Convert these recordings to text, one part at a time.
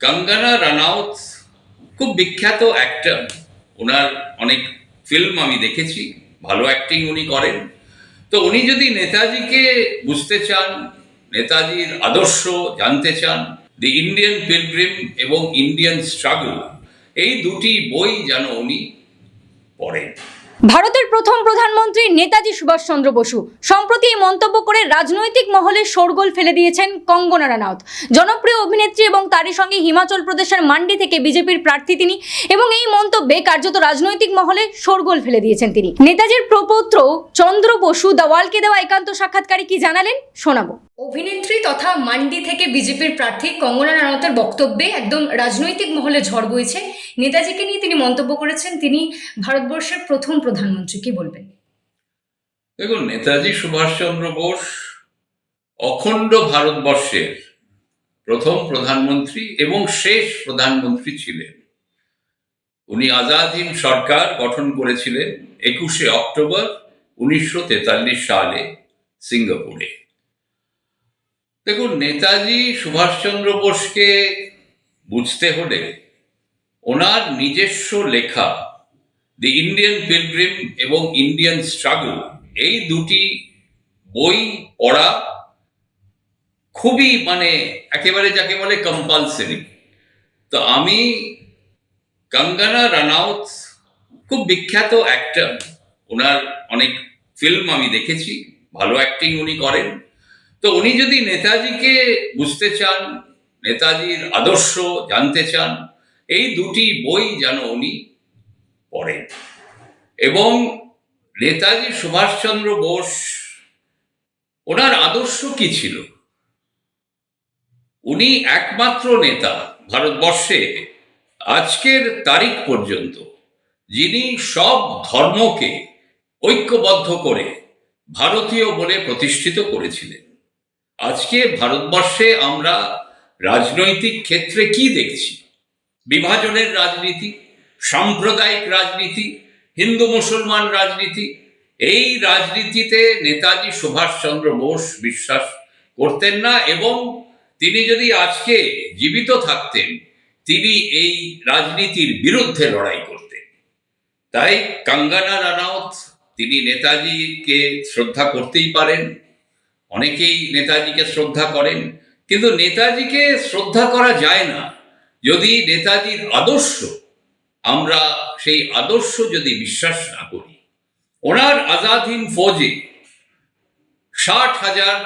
কঙ্গনা রানাউত খুব বিখ্যাত অ্যাক্টর ওনার অনেক ফিল্ম আমি দেখেছি, ভালো অ্যাক্টিং উনি করেন। তো উনি যদি নেতাজিকে বুঝতে চান, নেতাজির আদর্শ জানতে চান দি ইন্ডিয়ান পিলগ্রিম এবং ইন্ডিয়ান স্ট্রাগল এই দুটি বই যেন উনি পড়েন। ভারতের প্রথম প্রধানমন্ত্রী নেতাজি সুভাষচন্দ্র বসু সম্প্রতি এই মন্তব্য করে রাজনৈতিক মহলে শোরগোল ফেলে দিয়েছেন কঙ্গনা রানাউত। জনপ্রিয় অভিনেত্রী এবং তারই সঙ্গে হিমাচল প্রদেশের মান্ডি থেকে বিজেপির প্রার্থী তিনি এবং এই মন্তব্যে কার্যত রাজনৈতিক মহলে শোরগোল ফেলে দিয়েছেন তিনি। নেতাজির প্রপৌত্র চন্দ্র বসু দাওয়ালকে দেওয়া একান্ত সাক্ষাৎকারে কি জানালেন শোনাবো। অভিনেত্রী তথা মান্ডি থেকে বিজেপির প্রার্থী কঙ্গনা রানাউতের বক্তব্যে একদম রাজনৈতিক মহলে ঝড় বইছে। নেতাজিকে নিয়ে তিনি মন্তব্য করেছেন, তিনি ভারতবর্ষের প্রথম প্রধানমন্ত্রী, কি বলবেন? দেখুন, নেতাজি সুভাষচন্দ্র বোস অখণ্ড ভারতবর্ষের প্রথম প্রধানমন্ত্রী এবং শেষ প্রধানমন্ত্রী ছিলেন। উনি আজাদ হিন্দ সরকার গঠন করেছিলেন একুশে অক্টোবর উনিশশো তেতাল্লিশ সালে সিঙ্গাপুরে। দেখুন, নেতাজি সুভাষচন্দ্র বোসকে বুঝতে হলে ওনার নিজস্ব লেখা, দি ইন্ডিয়ান পিলগ্রিম এবং ইন্ডিয়ান স্ট্রাগল এই দুটি বই পড়া খুবই মানে একেবারে যাকে বলে কম্পালসারি তো আমি কঙ্গনা রানাউত খুব বিখ্যাত অ্যাক্টর ওনার অনেক ফিল্ম আমি দেখেছি, ভালো অ্যাক্টিং উনি করেন। তো উনি যদি নেতাজিকে বুঝতে চান, নেতাজির আদর্শ জানতে চান, এই দুটি বই যেন উনি পড়েন। এবং নেতাজি সুভাষচন্দ্র বোস, ওনার আদর্শ কি ছিল? উনি একমাত্র নেতা ভারতবর্ষে আজকের তারিখ পর্যন্ত, যিনি সব ধর্মকে ঐক্যবদ্ধ করে ভারতীয় বলে প্রতিষ্ঠিত করেছিলেন। আজকে ভারতবর্ষে আমরা রাজনৈতিক ক্ষেত্রে কি দেখছি? বিভাজনের রাজনীতি, সাম্প্রদায়িক রাজনীতি, হিন্দু মুসলমান রাজনীতি, এই রাজনীতিতে নেতাজি সুভাষচন্দ্র বোস বিশ্বাস করতেন না এবং তিনি যদি আজকে জীবিত থাকতেন, তিনি এই রাজনীতির বিরুদ্ধে লড়াই করতেন। তাই কাঙ্গানা রানাউত তিনি নেতাজিকে শ্রদ্ধা করতেই পারেন। অনেকেই নেতাজিকে শ্রদ্ধা করেন, কিন্তু নেতাজিকে শ্রদ্ধা করা যায় না। যদি নেতাজির আদর্শ, আমরা সেই আদর্শ যদি বিশ্বাস না করি, ওনার আজাদহীন ফৌজে ষাট হাজার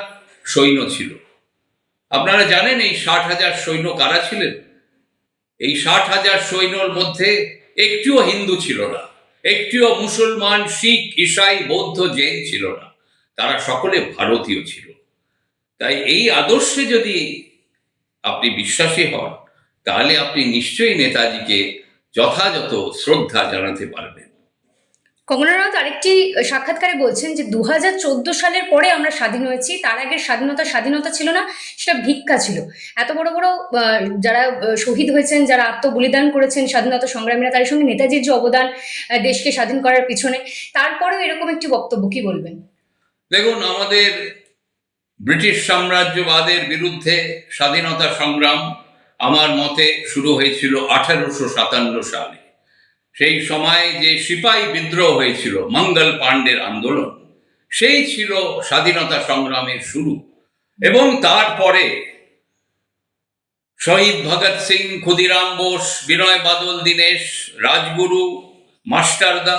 সৈন্য ছিল। আপনারা জানেন এই ষাট হাজার সৈন্য কারা ছিলেন? এই ষাট হাজার সৈন্যর মধ্যে একটিও হিন্দু ছিল না, একটিও মুসলমান, শিখ, ইসাই, বৌদ্ধ, জৈন ছিল না। তারা সকলে ভারতীয় ছিল। তাই এই আদর্শে যদি আপনি বিশ্বাসী হন, তাহলে আপনি নিশ্চয়ই নেতাজিকে যথাযথ শ্রদ্ধা জানাতে পারবেন। কঙ্গনা রানাউত আরেকটি সাক্ষাৎকারে বলছেন যে দুহাজার চোদ্দ সালের পরে আমরা স্বাধীন হয়েছি, তার আগের স্বাধীনতা স্বাধীনতা ছিল না, সেটা ভিক্ষা ছিল। এত বড় বড় যারা শহীদ হয়েছেন, যারা আত্মবলিদান করেছেন স্বাধীনতা সংগ্রামীরা তার সঙ্গে নেতাজির যে অবদান দেশকে স্বাধীন করার পিছনে, তারপরেও এরকম একটি বক্তব্য কি বলবেন? দেখুন, আমাদের ব্রিটিশ সাম্রাজ্যবাদের বিরুদ্ধে স্বাধীনতা সংগ্রাম আমার মতে শুরু হয়েছিল আঠারোশো সাতান্ন সালে। সেই সময় যে সিপাই বিদ্রোহ হয়েছিল, মঙ্গল পাণ্ডের আন্দোলন, সেই ছিল স্বাধীনতা সংগ্রামের শুরু। এবং তারপরে শহীদ ভগৎ সিং, ক্ষুদিরাম বোস, বিনয় বাদল, দীনেশ, রাজগুরু, মাস্টারদা,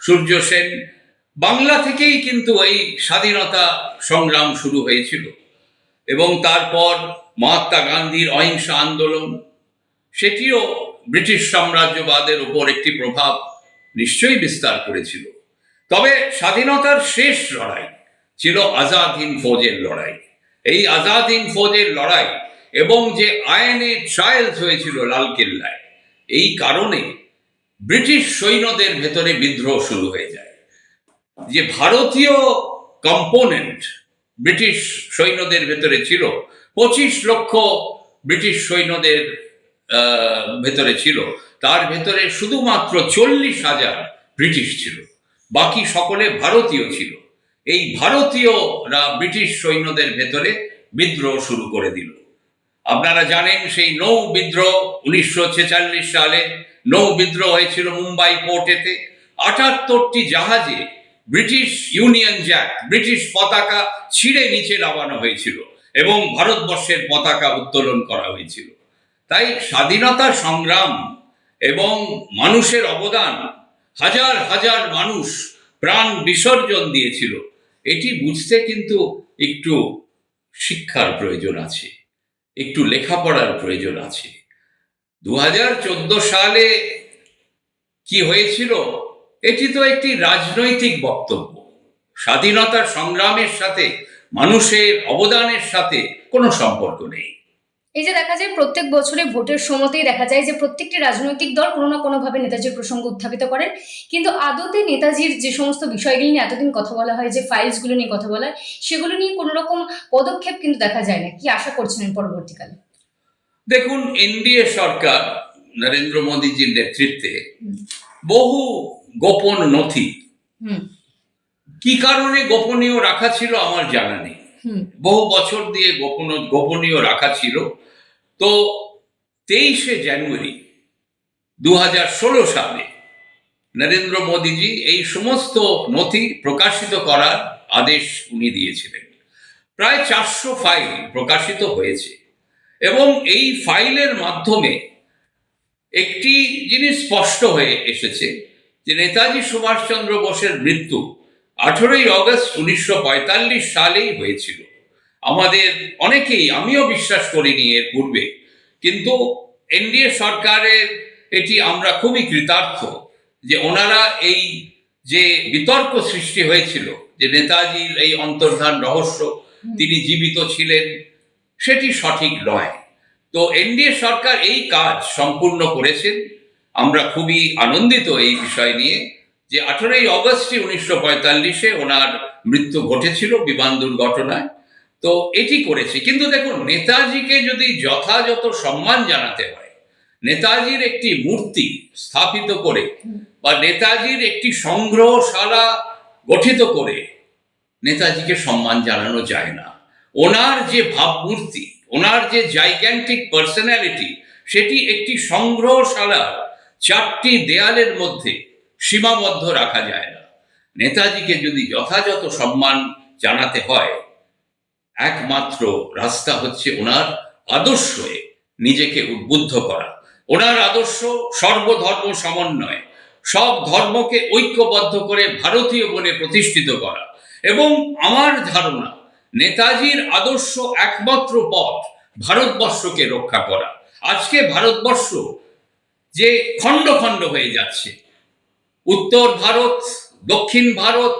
সূর্য সেন বাংলা থেকেই কিন্তু এই স্বাধীনতা সংগ্রাম শুরু হয়েছিল। এবং তারপর মহাত্মা গান্ধীর অহিংসা আন্দোলন, সেটিও ব্রিটিশ সাম্রাজ্যবাদের উপর একটি প্রভাব নিশ্চয়ই বিস্তার করেছিল। তবে স্বাধীনতার শেষ লড়াই ছিল আজাদ হিন্দ ফৌজের লড়াই। এই আজাদ হিন্দ ফৌজের লড়াই এবং যে আইনে ট্রায়ালস হয়েছিল লালকেল্লায়, এই কারণে ব্রিটিশ সৈন্যদের ভেতরে বিদ্রোহ শুরু হয়ে যায় যে ভারতীয় কম্পোনেন্ট ব্রিটিশ সৈন্যদের ভেতরে ছিল, পঁচিশ লক্ষ ব্রিটিশ সৈন্যদের ভেতরে ছিল। তার ভেতরে শুধুমাত্র চল্লিশ হাজার ব্রিটিশ ছিল। বাকি সকলে ভারতীয় ছিল। এই ভারতীয়রা ব্রিটিশ সৈন্যদের ভেতরে বিদ্রোহ শুরু করে দিল। আপনারা জানেন সেই নৌ বিদ্রোহ উনিশশো ছেচল্লিশ সালে। নৌ বিদ্রোহ হয়েছিল মুম্বাই পোর্টেতে। আটাত্তরটি জাহাজে ব্রিটিশ ইউনিয়ন জ্যাক ব্রিটিশ পতাকা ছিঁড়ে নিচে নামানো হয়েছিল এবং ভারতবর্ষের পতাকা উত্তোলন করা হয়েছিল। তাই স্বাধীনতা সংগ্রাম এবং মানুষের অবদান, হাজার হাজার মানুষ প্রাণ বিসর্জন দিয়েছিল, এটি বুঝতে কিন্তু একটু শিক্ষার প্রয়োজন আছে, একটু লেখাপড়ার প্রয়োজন আছে। দু হাজার চোদ্দ সালে কি হয়েছিল? এটি তো একটি রাজনৈতিক বক্তব্য। স্বাধীনতা সংগ্রামের সাথে মানুষের অবদানের সাথে কোনো সম্পর্ক নেই। এই যে দেখা যায় প্রত্যেক বছরে ভোটের সময়তেই দেখা যায় যে প্রত্যেকটি রাজনৈতিক দল কোনো না কোনোভাবে নেতাজির প্রসঙ্গ উত্থাপিত করেন। কিন্তু আদতে নেতাজির যে সমস্ত বিষয়গুলি নিয়ে এতদিন কথা বলা হয় যে ফাইলসগুলো নিয়ে কথা বলা হয় সেগুলো নিয়ে কোনো রকম পদক্ষেপ কিন্তু দেখা যায় না কি আশা করছিলেন পরবর্তীকালে? দেখুন এনডিএ সরকার নরেন্দ্র মোদীজির নেতৃত্বে বহু গোপন নথি। কি কারণে গোপনীয় রাখা ছিল আমার জানা নেই। বহু বছর দিয়ে গোপন গোপনীয় রাখা ছিল। তো তেইশে জানুয়ারি দু ষোলো সালে নরেন্দ্র মোদীজি এই সমস্ত নথি প্রকাশিত করার আদেশ উনি দিয়েছিলেন। প্রায় চারশো ফাইল প্রকাশিত হয়েছে এবং এই ফাইলের মাধ্যমে একটি জিনিস স্পষ্ট হয়ে এসেছে। যে নেতাজি সুভাষচন্দ্র বোসের মৃত্যু আঠেরোই অগস্ট উনিশশো সালেই হয়েছিল। আমাদের অনেকেই আমিও বিশ্বাস করিনি এর পূর্বে কিন্তু এনডিএ সরকারের এটি আমরা খুবই কৃতার্থ যে ওনারা এই যে বিতর্ক সৃষ্টি হয়েছিল যে নেতাজির এই অন্তর্ধান রহস্য তিনি জীবিত ছিলেন সেটি সঠিক নয়। তো এনডিএ সরকার এই কাজ সম্পূর্ণ করেছেন। আমরা খুবই আনন্দিত এই বিষয় নিয়ে যে আঠেরোই অগস্টে উনিশশো পঁয়তাল্লিশে ওনার মৃত্যু ঘটেছিল বিমান দুর্ঘটনায়। তো এটি করেছে। কিন্তু দেখুন, নেতাজিকে যদি যথাযথ সম্মান জানাতে হয়, নেতাজির একটি মূর্তি স্থাপিত করে বা নেতাজির একটি সংগ্রহশালা গঠিত করে, নেতাজিকে সম্মান জানানো যায় না। ওনার যে ভাবমূর্তি, ওনার যে জাইগ্যান্টিক পার্সোনালিটি সেটি একটি সংগ্রহশালার চারটি দেয়ালের মধ্যে সীমাবদ্ধ রাখা যায় না। নেতাজিকে যদি যথাযথ সম্মান জানাতে হয়, একমাত্র রাস্তা হচ্ছে ওনার আদর্শে নিজেকে উদ্বুদ্ধ করা। ওনার আদর্শ সর্বধর্ম সমন্বয়। সব ধর্মকে ঐক্যবদ্ধ করে ভারতীয় বলে প্রতিষ্ঠিত করা। এবং আমার ধারণা, নেতাজির আদর্শ একমাত্র পথ ভারতবর্ষকে রক্ষা করা। আজকে ভারতবর্ষ যে খণ্ড খণ্ড হয়ে যাচ্ছে। উত্তর ভারত, দক্ষিণ ভারত,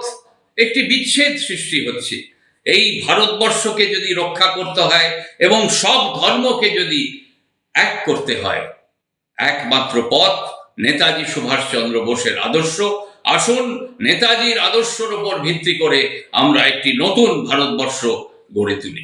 একটি বিচ্ছেদ সৃষ্টি হচ্ছে। এই ভারতবর্ষকে যদি রক্ষা করতে হয় এবং সব ধর্মকে যদি এক করতে হয়, একমাত্র পথ নেতাজি সুভাষচন্দ্র বোসের আদর্শ। আসুন নেতাজির আদর্শের উপর ভিত্তি করে আমরা একটি নতুন ভারতবর্ষ গড়ে তুলি।